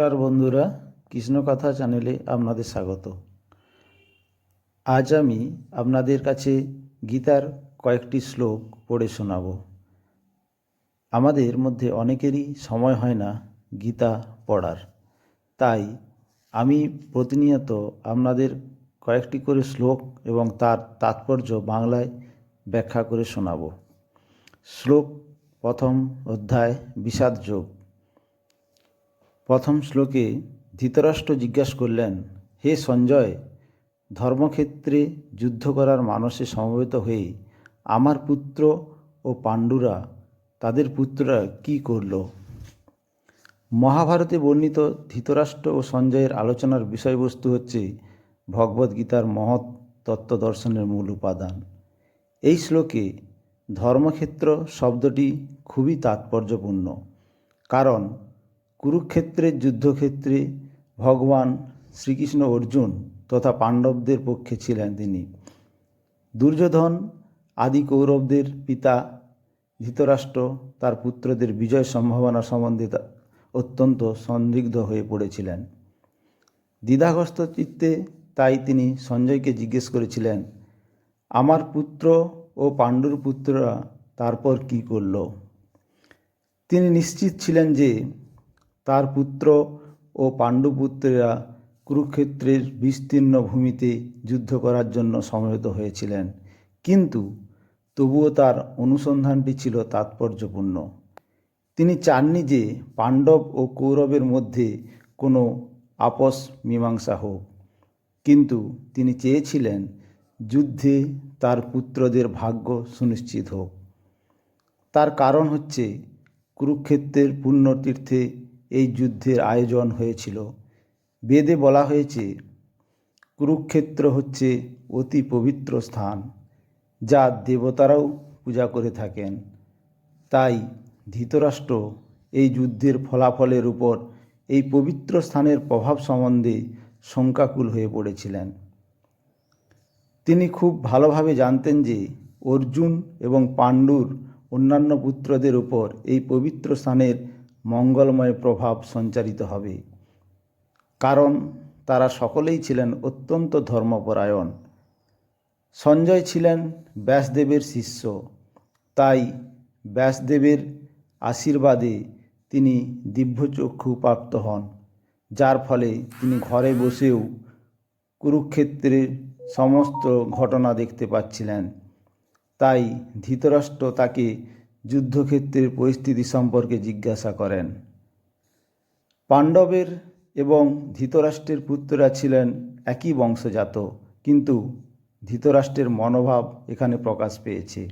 নমস্কার বন্ধুরা, কৃষ্ণকথা চ্যানেলে আপনাদের স্বাগত। আজ আমি আপনাদের কাছে গীতার কয়েকটি শ্লোক পড়ে শোনাব। আমাদের মধ্যে অনেকেরই সময় হয় না গীতা পড়ার। তাই আমি প্রতিনিয়ত আপনাদের কয়েকটি করে শ্লোক এবং তার তাৎপর্য বাংলায় ব্যাখ্যা করে শোনাব। শ্লোক প্রথম অধ্যায়, বিষাদ যোগ। প্রথম শ্লোকে ধৃতরাষ্ট্র জিজ্ঞাসা করলেন, হে সঞ্জয়, ধর্মক্ষেত্রে যুদ্ধ করার মানসে সমবেত হয়ে আমার পুত্র ও পাণ্ডুরা তাদের পুত্ররা কি করল? মহাভারতে বর্ণিত ধৃতরাষ্ট্র ও সঞ্জয়ের আলোচনার বিষয়বস্তু হচ্ছে ভগবদ্গীতার মহৎ তত্ত্ব দর্শনের মূল উপাদান। এই শ্লোকে ধর্মক্ষেত্র শব্দটি খুবই তাৎপর্যপূর্ণ, কারণ কুরুক্ষেত্রের যুদ্ধক্ষেত্রে ভগবান শ্রীকৃষ্ণ অর্জুন তথা পাণ্ডবদের পক্ষে ছিলেন তিনি। দুর্যোধন, আদি কৌরবদের পিতা, ধৃতরাষ্ট্র, তার পুত্রদের বিজয় সম্ভাবনা সম্বন্ধে অত্যন্ত সন্দিগ্ধ হয়ে পড়েছিলেন। দ্বিধাগ্রস্ত চিত্তে তাই তিনি সঞ্জয়কে জিজ্ঞেস করেছিলেন, আমার পুত্র ও পাণ্ডুর পুত্ররা তারপর কি করল? তিনি নিশ্চিত ছিলেন যে তার পুত্র ও পাণ্ডুপুত্রেরা কুরুক্ষেত্রের বিস্তীর্ণ ভূমিতে যুদ্ধ করার জন্য সমবেত হয়েছিলেন। কিন্তু তবুও তার অনুসন্ধানটি ছিল তাৎপর্যপূর্ণ। তিনি চাননি যে পাণ্ডব ও কৌরবের মধ্যে কোনো আপস মীমাংসা হোক। কিন্তু তিনি চেয়েছিলেন যুদ্ধে তার পুত্রদের ভাগ্য সুনিশ্চিত হোক। তার কারণ হচ্ছে কুরুক্ষেত্রের পুণ্যতীর্থে এই যুদ্ধের আয়োজন হয়েছিল। বেদে বলা হয়েছে, কুরুক্ষেত্র হচ্ছে অতি পবিত্র স্থান, যা দেবতারাও পূজা করে থাকেন। তাই ধৃতরাষ্ট্র এই যুদ্ধের ফলাফলের উপর এই পবিত্র স্থানের প্রভাব সম্বন্ধে শঙ্কাকুল হয়ে পড়েছিলেন। তিনি খুব ভালোভাবে জানতেন যে অর্জুন এবং পাণ্ডুর অন্যান্য পুত্রদের উপর এই পবিত্র স্থানের মঙ্গলময় প্রভাব সঞ্চারিত হবে। কারণ তারা সকলেই ছিলেন অত্যন্ত ধর্মপরায়ণ। সঞ্জয় ছিলেন ব্যাসদেবের শিষ্য। তাই ব্যাসদেবের আশীর্বাদে তিনি দিব্যচক্ষু প্রাপ্ত হন, যার ফলে তিনি ঘরে বসেও কুরুক্ষেত্রের সমস্ত ঘটনা দেখতে পাচ্ছিলেন। তাই ধৃতরাষ্ট্র তাকে যুদ্ধক্ষেত্রের পরিস্থিতি সম্পর্কে জিজ্ঞাসা করেন। পাণ্ডবের এবং ধৃতরাষ্ট্রের পুত্ররা ছিলেন একই বংশজাত, কিন্তু ধৃতরাষ্ট্রের মনোভাব এখানে প্রকাশ পেয়েছে।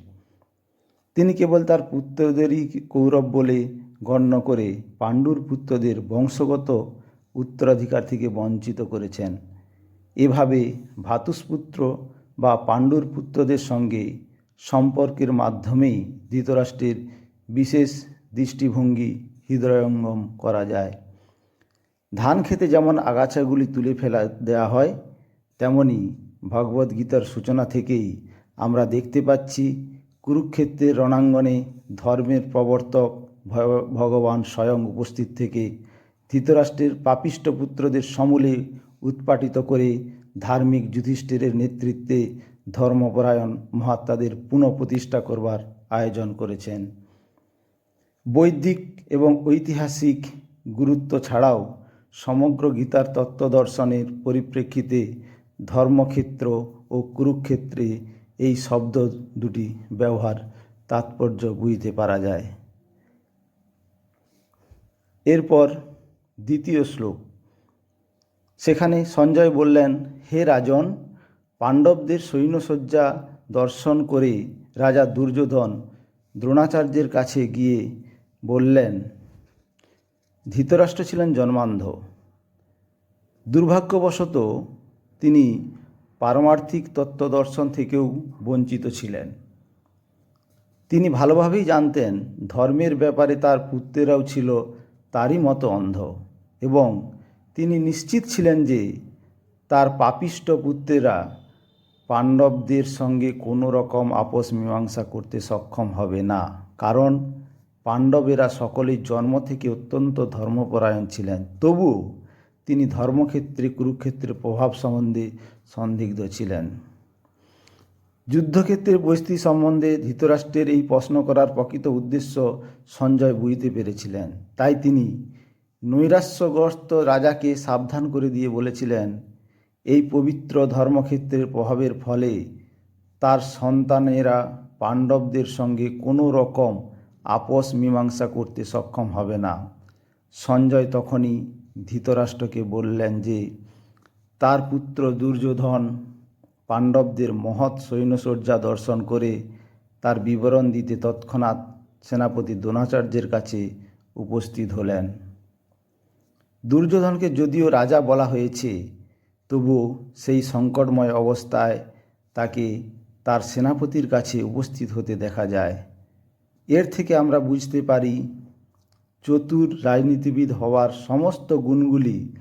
তিনি কেবল তার পুত্রদেরই কৌরব বলে গণ্য করে পাণ্ডুর পুত্রদের বংশগত উত্তরাধিকার থেকে বঞ্চিত করেছেন। এভাবে ভাতুষপুত্র বা পাণ্ডুর পুত্রদের সঙ্গে সম্পর্কের মাধ্যমেই ধৃতরাষ্ট্রের বিশেষ দৃষ্টিভঙ্গি হৃদয়ঙ্গম করা যায়। ধান খেতে যেমন আগাছাগুলি তুলে ফেলা দেওয়া হয়, তেমনি ভগবদ্গীতার সূচনা থেকেই আমরা দেখতে পাচ্ছি কুরুক্ষেত্রের রণাঙ্গনে ধর্মের প্রবর্তক ভগবান স্বয়ং উপস্থিত থেকে ধৃতরাষ্ট্রের পাপিষ্ট পুত্রদের সমূলে উৎপাটিত করে ধার্মিক যুধিষ্ঠিরের নেতৃত্বে ধর্মপরায়ণ মহাত্মাদের পুনঃপ্রতিষ্ঠা করবার আয়োজন করেছেন। বৈদিক এবং ঐতিহাসিক গুরুত্ব ছাড়াও সমগ্র গীতার তত্ত্ব দর্শনের পরিপ্রেক্ষিতে ধর্মক্ষেত্র ও কুরুক্ষেত্রে এই শব্দ দুটি ব্যবহার তাৎপর্য বুঝতে পারা যায়। এরপর দ্বিতীয় শ্লোক। সেখানে সঞ্জয় বললেন, হে রাজন পাণ্ডবদের সৈন্যসজ্জা দর্শন করে রাজা দুর্যোধন দ্রোণাচার্যের কাছে গিয়ে বললেন, ধৃতরাষ্ট্র ছিলেন জন্মান্ধ। দুর্ভাগ্যবশত তিনি পারমার্থিক তত্ত্ব দর্শন থেকেও বঞ্চিত ছিলেন। তিনি ভালোভাবেই জানতেন ধর্মের ব্যাপারে তার পুত্রেরাও ছিল তারই মতো অন্ধ এবং তিনি নিশ্চিত ছিলেন যে তার পাপিষ্ট পুত্রেরা পাণ্ডবদের সঙ্গে কোনো রকম আপোষ মীমাংসা করতে সক্ষম হবে না। কারণ পাণ্ডবেরা সকলেই জন্ম থেকে অত্যন্ত ধর্মপরায়ণ ছিলেন। তবুও তিনি ধর্মক্ষেত্রে কুরুক্ষেত্রের প্রভাব সম্বন্ধে সন্দিগ্ধ ছিলেন। যুদ্ধক্ষেত্রের পরিস্থিতি সম্বন্ধে ধৃতরাষ্ট্রের এই প্রশ্ন করার প্রকৃত উদ্দেশ্য সঞ্জয় বুঝতে পেরেছিলেন। তাই তিনি নৈরাশ্যগ্রস্ত রাজাকে সাবধান করে দিয়ে বলেছিলেন এই পবিত্র ধর্মক্ষেত্রের প্রভাবের ফলে তার সন্তানেরা পাণ্ডবদের সঙ্গে কোনো রকম আপোষ মীমাংসা করতে সক্ষম হবে না। সঞ্জয় তখনই ধৃতরাষ্ট্রকে বললেন যে, তার পুত্র দুর্যোধন পাণ্ডবদের মহৎ সৈন্যসজ্জা দর্শন করে তার বিবরণ দিতে তৎক্ষণাৎ সেনাপতি দ্রোণাচার্যের কাছে উপস্থিত হলেন। দুর্যোধনকে যদিও রাজা বলা হয়েছে তবু সেই সংকটময় অবস্থায় তাকে তার সেনাপতির কাছে উপস্থিত হতে দেখা যায়। এর থেকে আমরা বুঝতে পারি, চতুর রাজনীতিবিদ হওয়ার সমস্ত গুণগুলি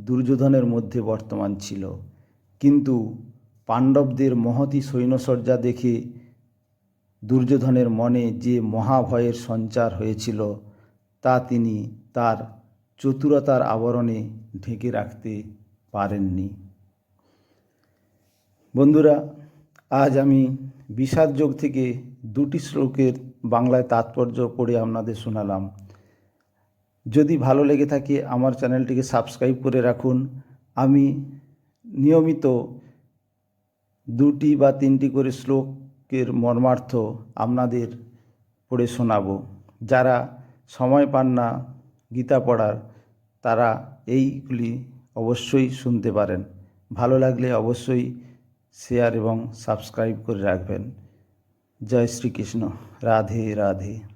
দুর্যোধনের মধ্যে বর্তমান ছিল। কিন্তু পাণ্ডবদের মহতি সৈন্যসজ্জা দেখে দুর্যোধনের মনে যে মহাভয়ের সঞ্চার হয়েছিল, তা তিনি তার চতুরতার আবরণে ঢেকে রাখতে পারেননি। বন্ধুরা, আজ আমি বিষাদ যোগ থেকে দুটি শ্লোকের বাংলায় তাৎপর্য পড়ে আপনাদের শোনালাম। যদি ভালো লেগে থাকে, আমার চ্যানেলটিকে সাবস্ক্রাইব করে রাখুন। আমি নিয়মিত দুটি বা তিনটি করে শ্লোকের মর্মার্থ আপনাদের পড়ে শোনাবো। যারা সময় পান না গীতা পড়ার, তারা এইগুলি অবশ্যই শুনতে পারেন। ভালো লাগলে অবশ্যই শেয়ার এবং সাবস্ক্রাইব করে রাখবেন। জয় শ্রীকৃষ্ণ। রাধে রাধে।